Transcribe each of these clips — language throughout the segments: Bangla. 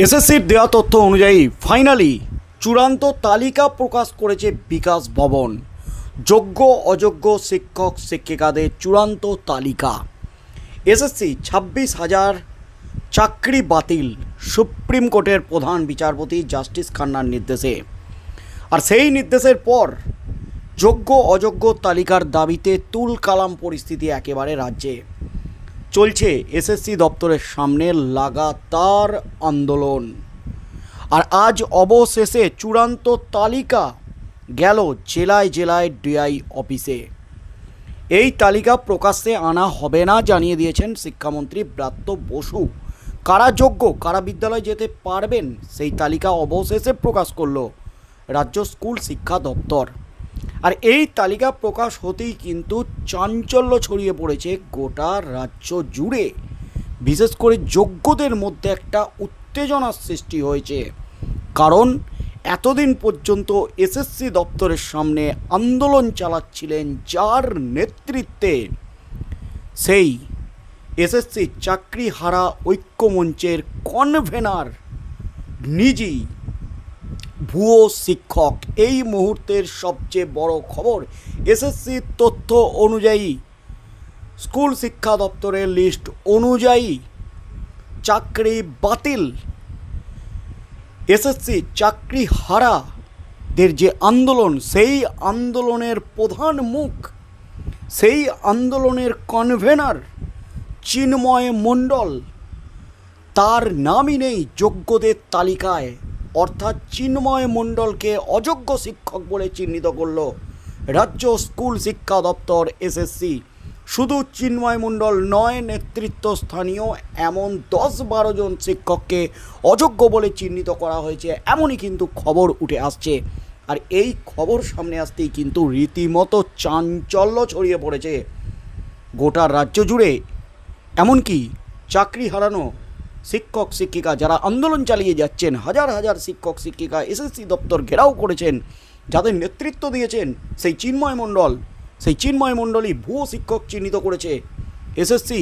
এসএসসির দেওয়া তথ্য অনুযায়ী, ফাইনালি চূড়ান্ত তালিকা প্রকাশ করেছে বিকাশ ভবন। যোগ্য, অযোগ্য শিক্ষক, শিক্ষিকাদের চূড়ান্ত তালিকা। এসএসসি ছাব্বিশ হাজার চাকরি বাতিল, সুপ্রিম কোর্টের প্রধান বিচারপতি জাস্টিস খান্নার নির্দেশে। আর সেই নির্দেশের পর, যোগ্য, অযোগ্য তালিকার দাবিতে তুল কালাম পরিস্থিতি একেবারে রাজ্যে। চলছে এসএসসি দপ্তরের সামনে লাগাতার আন্দোলন। আর আজ অবশেষে চূড়ান্ত তালিকা গেল জেলায় জেলায় ডিআই অফিসে। এই তালিকা প্রকাশ্যে আনা হবে না জানিয়ে দিয়েছেন শিক্ষামন্ত্রী ব্রাত্য বসু। কারা যোগ্য, কারা বিদ্যালয়ে যেতে পারবেন সেই তালিকা অবশেষে প্রকাশ করল রাজ্য স্কুল শিক্ষা দপ্তর। আর এই তালিকা প্রকাশ হতেই কিন্তু চাঞ্চল্য ছড়িয়ে পড়েছে গোটা রাজ্য জুড়ে। বিশেষ করে যোগ্যদের মধ্যে একটা উত্তেজনার সৃষ্টি হয়েছে। কারণ এতদিন পর্যন্ত এসএসসি দপ্তরের সামনে আন্দোলন চালাচ্ছিলেন যার নেতৃত্বে সেই এসএসসি চাকরি হারা ঐক্যমঞ্চের কনভেনার নিজেই ভুয়ো শিক্ষক। এই মুহূর্তের সবচেয়ে বড় খবর, এসএসসি তথ্য অনুযায়ী স্কুল শিক্ষা দপ্তরের লিস্ট অনুযায়ী চাকরি বাতিল। এসএসসি চাকরি হারাদের যে আন্দোলন, সেই আন্দোলনের প্রধান মুখ, সেই আন্দোলনের কনভেনার চিন্ময় মণ্ডল। তার নামই নেই যোগ্যদের তালিকায়। অর্থাৎ চিন্ময় মণ্ডলকে অযোগ্য শিক্ষক বলে চিহ্নিত করল রাজ্য স্কুল শিক্ষা দপ্তর এসএসসি শুধু চিন্ময় মণ্ডল নয়, নেতৃত্ব স্থানীয় এমন দশ বারো জন শিক্ষককে অযোগ্য বলে চিহ্নিত করা হয়েছে, এমনই কিন্তু খবর উঠে আসছে। আর এই খবর সামনে আসতেই কিন্তু রীতিমতো চাঞ্চল্য ছড়িয়ে পড়েছে। গোটা রাজ্য জুড়ে এমনকি চাকরি হারানো শিক্ষক শিক্ষিকা যারা আন্দোলন চালিয়ে যাচ্ছেন, হাজার হাজার শিক্ষক শিক্ষিকা এসএসসি দপ্তর ঘেরাও করেছেন, যাদের নেতৃত্ব দিয়েছেন সেই চিন্ময় মণ্ডল। সেই চিন্ময় মণ্ডলই ভুয়ো শিক্ষক চিহ্নিত করেছে। এসএসসি,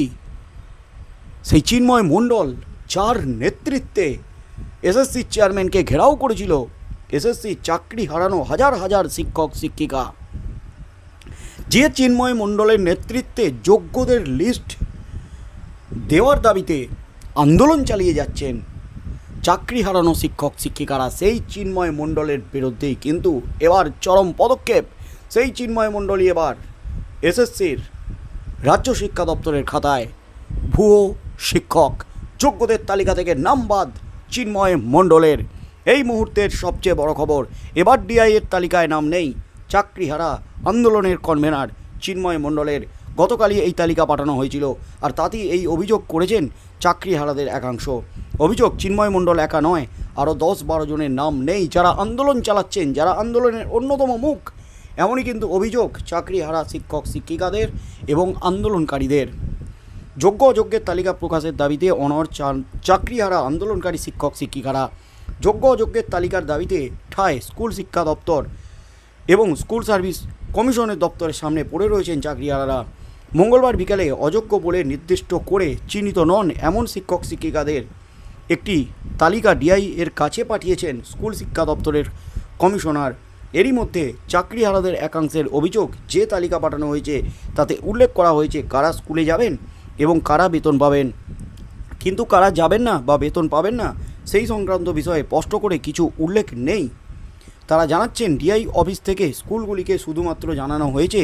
সেই চিন্ময় মণ্ডল যার নেতৃত্বে এসএসসি চেয়ারম্যানকে ঘেরাও করেছিল, এসএসসি চাকরি হারানো হাজার হাজার শিক্ষক শিক্ষিকা। যে চিন্ময় মণ্ডলের নেতৃত্বে যোগ্যদের লিস্ট দেওয়ার দাবিতে আন্দোলন চালিয়ে যাচ্ছেন। চাকরি হারানো শিক্ষক, শিক্ষিকারা সেই চিন্ময় মণ্ডলের বিরুদ্ধেই কিন্তু এবার চরম পদক্ষেপ। সেই চিন্ময় মণ্ডলী এবার এসএসসির রাজ্য শিক্ষা দপ্তরের খাতায় ভুয়ো শিক্ষক যোগ্যদের তালিকা থেকে নাম বাদ চিন্ময় মণ্ডলের। এই মুহূর্তের সবচেয়ে বড় খবর, এবার ডিআইয়ের তালিকায় নাম নেই। চাকরিহারা আন্দোলনের কনভেনার চিন্ময় মণ্ডলের। গতকালই এই তালিকা পাঠানো হয়েছিল আর তাতেই এই অভিযোগ করেছেন চাকরিহারাদের একাংশ। অভিযোগ, চিন্ময় মণ্ডল একা নয়, আরও দশ বারো জনের নাম নেই। যারা আন্দোলন চালাচ্ছেন, যারা আন্দোলনের অন্যতম মুখ, এমনই কিন্তু অভিযোগ, চাকরিহারা শিক্ষক, শিক্ষিকাদের এবং আন্দোলনকারীদের। যোগ্য অযোগ্যের তালিকা প্রকাশের দাবিতে অনর চাকরিহারা আন্দোলনকারী শিক্ষক, শিক্ষিকারা। যোগ্য অযোগ্যের তালিকার দাবিতে ঠায় স্কুল শিক্ষা দপ্তর এবং স্কুল সার্ভিস কমিশনের দপ্তরের সামনে পড়ে রয়েছেন চাকরিহারারা। মঙ্গলবার বিকালে অযোগ্য বলে নির্দিষ্ট করে চিহ্নিত নন এমন শিক্ষক শিক্ষিকাদের একটি তালিকা ডিআই এর কাছে পাঠিয়েছেন স্কুল শিক্ষা দপ্তরের কমিশনার। এরই মধ্যে চাকরিহারাদের একাংশের অভিযোগ যে তালিকা পাঠানো হয়েছে তাতে উল্লেখ করা হয়েছে কারা স্কুলে যাবেন এবং কারা বেতন পাবেন। কিন্তু কারা যাবেন না বা বেতন পাবেন না সেই সংক্রান্ত বিষয়ে স্পষ্ট করে কিছু উল্লেখ নেই। তারা জানাচ্ছেন, ডিআই অফিস থেকে স্কুলগুলিকে শুধুমাত্র জানানো হয়েছে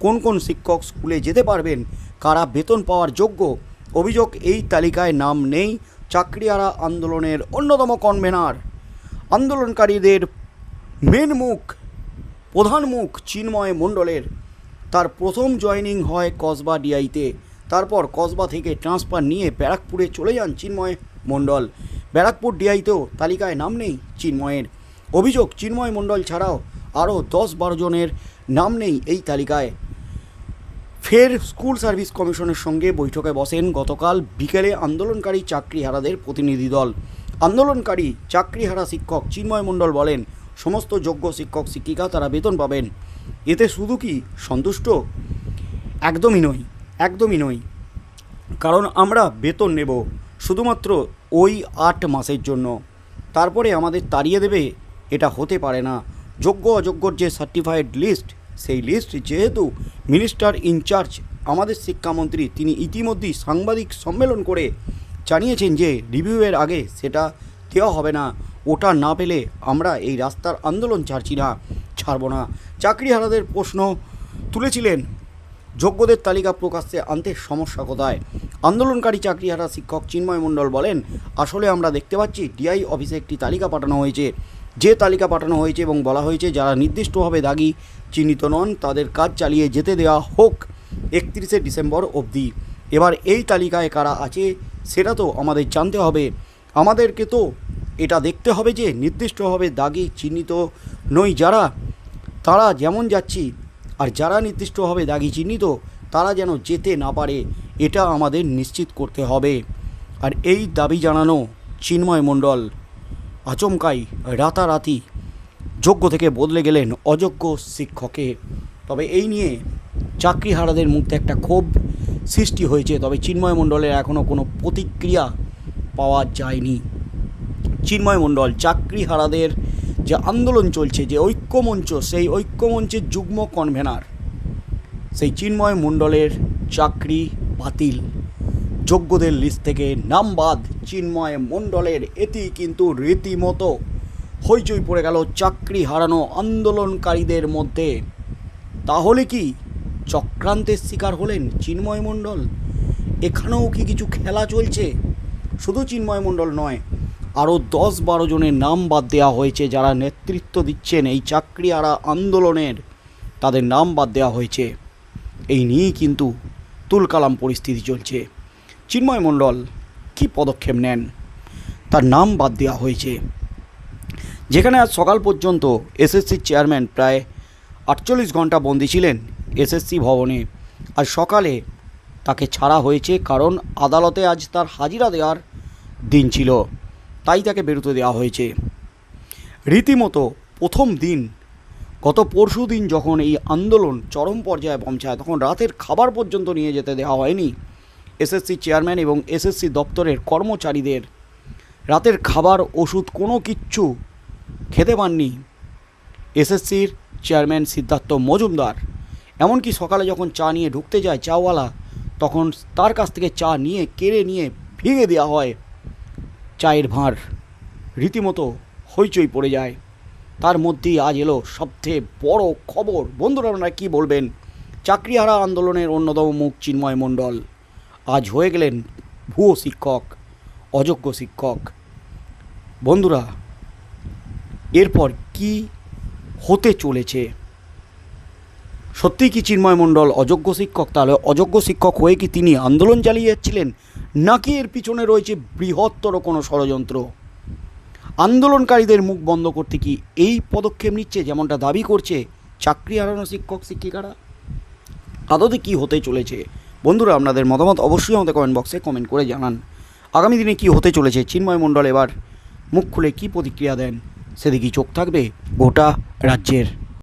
কোন কোন শিক্ষক স্কুলে যেতে পারবেন, কারা বেতন পাওয়ার যোগ্য, অভিযোগ এই তালিকায় নাম নেই, চাকরিয়ারা আন্দোলনের অন্যতম কনভেনার। আন্দোলনকারীদের মেন মুখ, প্রধান মুখ চিন্ময় মণ্ডলের। তার প্রথম জয়েনিং হয় কসবা ডিআইতে, তারপর কসবা থেকে ট্রান্সফার নিয়ে ব্যারাকপুরে চলে যান চিন্ময় মণ্ডল। ব্যারাকপুর ডিআইতেও তালিকায় নাম নেই চিন্ময়ের। অভিযোগ, চিন্ময় মণ্ডল ছাড়াও আরও দশ বারো জনের নাম নেই এই তালিকায়। ফের স্কুল সার্ভিস কমিশনের সঙ্গে বৈঠকে বসেন গতকাল বিকেলে আন্দোলনকারী চাকরিহারাদের প্রতিনিধি দল। আন্দোলনকারী চাকরিহারা শিক্ষক চিন্ময় মণ্ডল বলেন, সমস্ত যোগ্য শিক্ষক শিক্ষিকা তারা বেতন পাবেন। এতে শুধু কি সন্তুষ্ট? একদমই নয় একদমই নয়। কারণ আমরা বেতন নেব শুধুমাত্র ওই আট মাসের জন্য। তারপরে আমাদের তাড়িয়ে দেবে এটা হতে পারে না। যোগ্য অযোগ্যর যে সার্টিফাইড লিস্ট সেই লিস্ট যেহেতু মিনিস্টার ইনচার্জ আমাদের শিক্ষামন্ত্রী তিনি ইতিমধ্যেই সাংবাদিক সম্মেলন করে জানিয়েছেন যে রিভিউয়ের আগে সেটা দেওয়া হবে না। ওটা না পেলে আমরা এই রাস্তার আন্দোলন ছাড়ছি না, ছাড়ব না। চাকরিহারাদের প্রশ্ন তুলেছিলেন, যোগ্যদের তালিকা প্রকাশ্যে আনতে সমস্যা কোথায়? আন্দোলনকারী চাকরিহারা শিক্ষক চিন্ময় মণ্ডল বলেন, আসলে আমরা দেখতে পাচ্ছি ডিআই অফিসে একটি তালিকা পাঠানো হয়েছে। যে তালিকা পাঠানো হয়েছে এবং বলা হয়েছে, যারা নির্দিষ্টভাবে দাগি চিহ্নিত নন, তাদের কাজ চালিয়ে যেতে দেওয়া হোক একত্রিশে ডিসেম্বর অবধি। এবার এই তালিকায় কারা আছে, সেটা তো আমাদের জানতে হবে। আমাদেরকে তো এটা দেখতে হবে যে, নির্দিষ্টভাবে দাগি চিহ্নিত নই যারা, তারা যেমন যাচ্ছি, আর যারা নির্দিষ্টভাবে দাগি চিহ্নিত, তারা যেন যেতে না পারে, এটা আমাদের নিশ্চিত করতে হবে। আর এই দাবি জানানো চিন্ময় মণ্ডল। আচমকাই রাতারাতি যোগ্য থেকে বদলে গেলেন অযোগ্য শিক্ষকে। তবে এই নিয়ে চাকরিহারাদের মধ্যে একটা ক্ষোভ সৃষ্টি হয়েছে, তবে চিন্ময় মণ্ডলের এখনও কোনো প্রতিক্রিয়া পাওয়া যায়নি। চিন্ময় মণ্ডল, চাকরিহারাদের যে আন্দোলন চলছে, যে ঐক্যমঞ্চ, সেই ঐক্যমঞ্চের যুগ্ম কনভেনার, সেই চিন্ময় মণ্ডলের চাকরি বাতিল। যোগ্যদের লিস্ট থেকে নাম বাদ চিন্ময় মণ্ডলের এটি কিন্তু রীতিমতো হইচই পড়ে গেল চাকরি হারানো আন্দোলনকারীদের মধ্যে। তাহলে কি চক্রান্তের শিকার হলেন চিন্ময় মণ্ডল? এখানেও কি কিছু খেলা চলছে? শুধু চিন্ময় মণ্ডল নয় আরও দশ বারো জনের নাম বাদ দেওয়া হয়েছে যারা নেতৃত্ব দিচ্ছেন এই চাকরিহারা আন্দোলনের। তাদের নাম বাদ দেওয়া হয়েছে। এই নিয়েই কিন্তু তুলকালাম পরিস্থিতি চলছে। চিন্ময় মণ্ডল কী পদক্ষেপ নেন? তার নাম বাদ দেওয়া হয়েছে। যেখানে আজ সকাল পর্যন্ত এসএসসির চেয়ারম্যান প্রায় আটচল্লিশ ঘণ্টা বন্দি ছিলেন এসএসসি ভবনে। আজ সকালে তাকে ছাড়া হয়েছে কারণ আদালতে আজ তার হাজিরা দেওয়ার দিন ছিল। তাই তাকে বেরোতে দেওয়া হয়েছে। রীতিমতো প্রথম দিন, গত পরশু দিন যখন এই আন্দোলন চরম পর্যায়ে পৌঁছায়, তখন রাতের খাবার পর্যন্ত নিয়ে যেতে দেওয়া হয়নি। এসএসসি চেয়ারম্যান এবং এসএসসি দপ্তরের কর্মচারীদের রাতের খাবার, ওষুধ, কোনো কিচ্ছু খেতে পাননি এসএসসির চেয়ারম্যান সিদ্ধার্থ মজুমদার। এমনকি সকালে যখন চা নিয়ে ঢুকতে যায় চাওয়ালা, তখন তার কাছ থেকে চা নিয়ে কেড়ে নিয়ে ভেঙে দেওয়া হয়। চায়ের ভাঁড় রীতিমতো হইচই পড়ে যায়। তার মধ্যেই আজ এলো সবথেকে বড় খবর। বন্ধুরা, আপনারা কী বলবেন? চাকরিহারা আন্দোলনের অন্যতম মুখ চিন্ময় মণ্ডল। আজ হয়ে গেলেন ভুয়ো শিক্ষক, অযোগ্য শিক্ষক। বন্ধুরা, এরপর কি হতে চলেছে? সত্যিই কি চিন্ময় মণ্ডল অযোগ্য শিক্ষক? তাহলে অযোগ্য শিক্ষক হয়ে কি তিনি আন্দোলন চালিয়ে যাচ্ছিলেন নাকি এর পিছনে রয়েছে বৃহত্তর কোনো ষড়যন্ত্র? আন্দোলনকারীদের মুখ বন্ধ করতে কি এই পদক্ষেপ নিচ্ছে, যেমনটা দাবি করছে চাকরি হারানো শিক্ষক, শিক্ষিকারা? আদতে কি হতে চলেছে? বন্ধুরা, আপনাদের মতামত অবশ্যই আমাদের কমেন্ট বক্সে কমেন্ট করে জানান। আগামী দিনে কি হতে চলেছে? চিন্ময় মণ্ডল এবার মুখ খুলে কী প্রতিক্রিয়া দেন? সেদিকেই চোখ থাকবে গোটা রাজ্যের